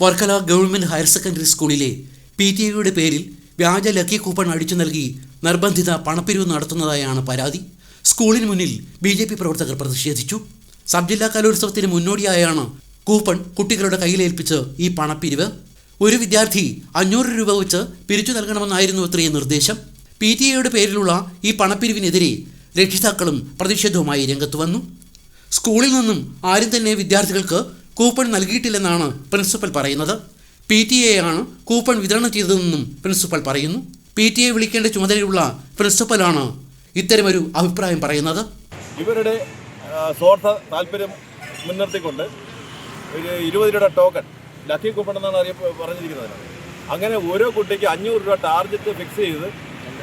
Varkala government higher secondary സ്കൂളിലെ P T എയുടെ പേരിൽ വ്യാജ ലക്കി കൂപ്പൺ അടിച്ചു നൽകി നിർബന്ധിത പണപ്പിരിവ് നടത്തുന്നതായാണ് പരാതി. സ്കൂളിന് മുന്നിൽ ബി ജെ പി പ്രവർത്തകർ പ്രതിഷേധിച്ചു. സബ് ജില്ലാ കലോത്സവത്തിന് മുന്നോടിയായാണ് കൂപ്പൺ കുട്ടികളുടെ കയ്യിലേൽപ്പിച്ച് ഈ പണപ്പിരിവ്. ഒരു വിദ്യാർത്ഥി അഞ്ഞൂറ് രൂപ വെച്ച് പിരിച്ചു നൽകണമെന്നായിരുന്നു അത്രയും നിർദ്ദേശം. പി ടി എയുടെ പേരിലുള്ള ഈ പണപ്പിരിവിനെതിരെ രക്ഷിതാക്കളും പ്രതിഷേധവുമായി രംഗത്ത് വന്നു. സ്കൂളിൽ നിന്നും ആരും തന്നെ വിദ്യാർത്ഥികൾക്ക് കൂപ്പൺ നൽകിയിട്ടില്ലെന്നാണ് പ്രിൻസിപ്പൽ പറയുന്നത്. പി ടി എ ആണ് കൂപ്പൺ വിതരണം ചെയ്തതെന്നും പ്രിൻസിപ്പൽ പറയുന്നു. പി ടി എ വിളിക്കേണ്ട ചുമതലയുള്ള പ്രിൻസിപ്പലാണ് ഇത്തരമൊരു അഭിപ്രായം പറയുന്നത്. ഇവരുടെ സ്വാർത്ഥ താല്പര്യം മുൻനിർത്തിക്കൊണ്ട് ഇരുപത് രൂപയുടെ ടോക്കൺ ലക്കി കൂപ്പൺ എന്നാണ് അറിയ പറഞ്ഞിരിക്കുന്നത് അങ്ങനെ ഓരോ കുട്ടിക്ക് അഞ്ഞൂറ് രൂപ ടാർഗറ്റ് ഫിക്സ് ചെയ്ത്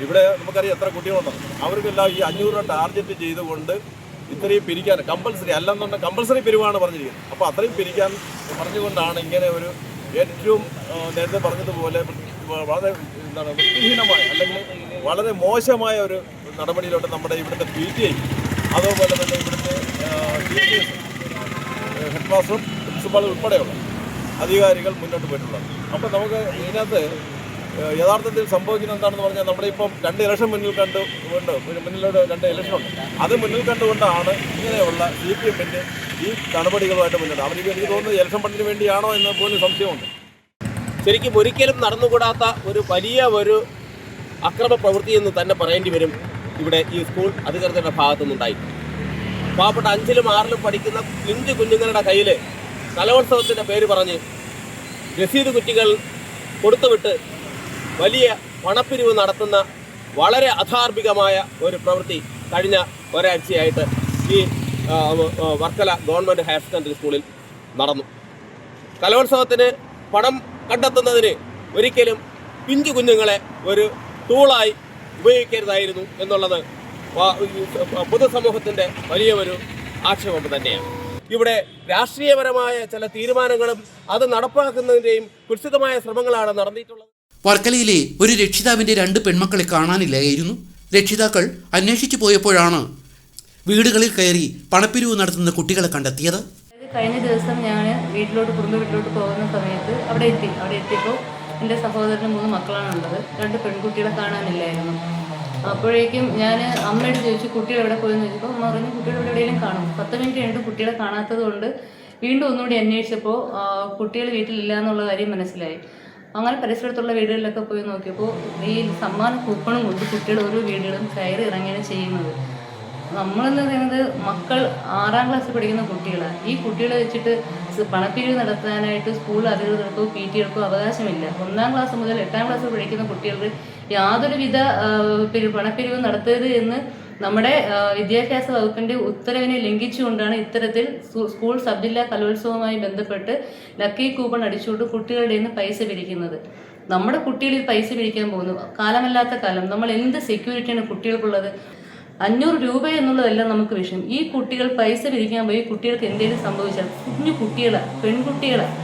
ഇവിടെ നമുക്കറിയാം എത്ര കുട്ടികളുണ്ടെന്ന് അവർക്കെല്ലാം ഈ അഞ്ഞൂറ് രൂപ ടാർഗറ്റ് ചെയ്തുകൊണ്ട് ഇത്രയും പിരിക്കാൻ കമ്പൽസറി അല്ലെന്നുണ്ടെങ്കിൽ കമ്പൽസറി പിരിവാണ് പറഞ്ഞിരിക്കുന്നത്. അപ്പോൾ അത്രയും പിരിക്കാൻ പറഞ്ഞുകൊണ്ടാണ് ഇങ്ങനെ ഒരു ഏറ്റവും നേരത്തെ പറഞ്ഞതുപോലെ വളരെ എന്താണ് വൃത്തിഹീനമായ അല്ലെങ്കിൽ വളരെ മോശമായ ഒരു നടപടിയിലോട്ട് നമ്മുടെ ഇവിടുത്തെ പി ടി ഐ അതുപോലെ തന്നെ ഇവിടുത്തെ ഹെഡ് മാസ്റ്ററും പ്രിൻസിപ്പാളും ഉൾപ്പെടെയുള്ള അധികാരികൾ മുന്നോട്ട് പോയിട്ടുള്ളത്. അപ്പോൾ നമുക്ക് ഇതിനകത്ത് യഥാർത്ഥത്തിൽ സംഭവിക്കുന്നത് എന്താണെന്ന് പറഞ്ഞാൽ നമ്മുടെ ഇപ്പം രണ്ട് ഇലക്ഷൻ മുന്നിൽ കണ്ട് ഒരു മുന്നിലൂടെ രണ്ട് ഇലക്ഷൻ ഉണ്ട്. അത് മുന്നിൽ കണ്ടുകൊണ്ടാണ് ഇങ്ങനെയുള്ള സി പി എമ്മിന്റെ ഈ നടപടികളുമായിട്ട് മുന്നോട്ട്. അവർക്ക് എനിക്ക് തോന്നുന്നത് ഇലക്ഷൻ ഫണ്ടിന് വേണ്ടിയാണോ എന്ന് പോലും സംശയമുണ്ട്. ശരിക്കും ഒരിക്കലും നടന്നുകൂടാത്ത ഒരു വലിയ ഒരു അക്രമ പ്രവൃത്തി എന്ന് തന്നെ പറയേണ്ടി വരും ഇവിടെ ഈ സ്കൂൾ അധികൃതരുടെ ഭാഗത്തുനിന്നുണ്ടായി. പാവപ്പെട്ട അഞ്ചിലും ആറിലും പഠിക്കുന്ന കുഞ്ഞു കുഞ്ഞുങ്ങളുടെ കയ്യിൽ കലോത്സവത്തിന്റെ പേര് പറഞ്ഞ് രസീത് കുറ്റികൾ കൊടുത്തുവിട്ട് വലിയ പണപ്പിരിവ് നടത്തുന്ന വളരെ അധാർമികമായ ഒരു പ്രവൃത്തി കഴിഞ്ഞ ഒരാഴ്ചയായിട്ട് ഈ വർക്കല ഗവൺമെന്റ് ഹയർ സെക്കൻഡറി സ്കൂളിൽ നടന്നു. കലോത്സവത്തിന് പണം കണ്ടെത്തുന്നതിന് ഒരിക്കലും പിഞ്ചു കുഞ്ഞുങ്ങളെ ഒരു ടൂളായി ഉപയോഗിക്കരുതായിരുന്നു എന്നുള്ളത് പൊതുസമൂഹത്തിന്റെ വലിയ ഒരു ആക്ഷേപം തന്നെയാണ്. ഇവിടെ രാഷ്ട്രീയപരമായ ചില തീരുമാനങ്ങളും അത് നടപ്പാക്കുന്നതിന്റെയും കുത്സിതമായ ശ്രമങ്ങളാണ് നടന്നിട്ടുള്ളത്. വർക്കലയിലെ ഒരു രക്ഷിതാവിന്റെ രണ്ട് പെൺമക്കളെ കാണാനില്ലായിരുന്നു. രക്ഷിതാക്കൾ അന്വേഷിച്ചു പോയപ്പോഴാണ് വീടുകളിൽ കയറി പണപ്പിരിവ് നടത്തുന്ന കുട്ടികളെ കണ്ടെത്തിയത്. കഴിഞ്ഞ ദിവസം ഞാൻ വീട്ടിലോട്ട് കുടുംബ വീട്ടിലോട്ട് പോകുന്ന സമയത്ത് അവിടെ എത്തി. അവിടെ എത്തിയപ്പോൾ എന്റെ സഹോദരന് മൂന്ന് മക്കളാണ് ഉള്ളത് രണ്ട് പെൺകുട്ടികളെ കാണാനില്ലായിരുന്നു. അപ്പോഴേക്കും ഞാൻ അമ്മയോട് ചോദിച്ചു കുട്ടികൾ എവിടെ പോയെന്ന് ചോദിച്ചപ്പോൾ അമ്മ പറഞ്ഞു കുട്ടികൾ ഇവിടെ കാണും. പത്ത് മിനിറ്റ് കഴിഞ്ഞിട്ട് കുട്ടികളെ കാണാത്തത് കൊണ്ട് വീണ്ടും ഒന്നുകൂടി അന്വേഷിച്ചപ്പോൾ കുട്ടികൾ വീട്ടിലില്ല എന്നുള്ള കാര്യം മനസ്സിലായി. അങ്ങനെ പരിസരത്തുള്ള വീടുകളിലൊക്കെ പോയി നോക്കിയപ്പോൾ ഈ സമ്മാന കൂപ്പണും കൊണ്ട് കുട്ടികൾ ഓരോ വീടുകളും കയറി ഇറങ്ങുകയാണ് ചെയ്യുന്നത്. നമ്മളെന്ന് പറയുന്നത് മക്കൾ ആറാം ക്ലാസ് പഠിക്കുന്ന കുട്ടികളാണ് ഈ കുട്ടികളെ വെച്ചിട്ട് പണപ്പിരിവ് നടത്താനായിട്ട് സ്കൂൾ അധികൃതർക്കോ പി ടികൾക്കോ അവകാശമില്ല. ഒന്നാം ക്ലാസ് മുതൽ എട്ടാം ക്ലാസ് പഠിക്കുന്ന കുട്ടികൾക്ക് യാതൊരുവിധ പണപ്പിരിവ് നടത്തരുത് എന്ന് നമ്മുടെ വിദ്യാഭ്യാസ വകുപ്പിന്റെ ഉത്തരവിനെ ലംഘിച്ചുകൊണ്ടാണ് ഇത്തരത്തിൽ സ്കൂ- സ്കൂൾ സബ് ജില്ലാ കലോത്സവവുമായി ബന്ധപ്പെട്ട് ലക്കി കൂപ്പൺ അടിച്ചുകൊണ്ട് കുട്ടികളുടെ നിന്ന് പൈസ പിരിക്കുന്നത്. നമ്മുടെ കുട്ടികളിൽ പൈസ പിരിക്കാൻ പോകുന്നു. കാലമല്ലാത്ത കാലം. നമ്മൾ എന്ത് സെക്യൂരിറ്റിയാണ് കുട്ടികൾക്കുള്ളത്? അഞ്ഞൂറ് രൂപ എന്നുള്ളതല്ല നമുക്ക് വിഷയം. ഈ കുട്ടികൾ പൈസ പിരിക്കാൻ പോയി കുട്ടികൾക്ക് എന്തെങ്കിലും സംഭവിച്ചാൽ കുഞ്ഞു കുട്ടികളാണ് പെൺകുട്ടികളാണ്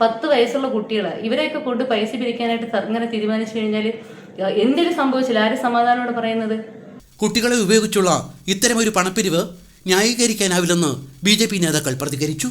പത്ത് വയസ്സുള്ള കുട്ടികളാണ് ഇവരെയൊക്കെ കൊണ്ട് പൈസ പിരിക്കാനായിട്ട് അങ്ങനെ തീരുമാനിച്ചു കഴിഞ്ഞാൽ എന്തെങ്കിലും സംഭവിച്ചില്ല ആര് സമാധാനമാണ് പറയുന്നത്? കുട്ടികളെ ഉപയോഗിച്ചുള്ള ഇത്തരമൊരു പണപ്പിരിവ് ന്യായീകരിക്കാനാവില്ലെന്ന് ബി ജെ പി നേതാക്കൾ പ്രതികരിച്ചു.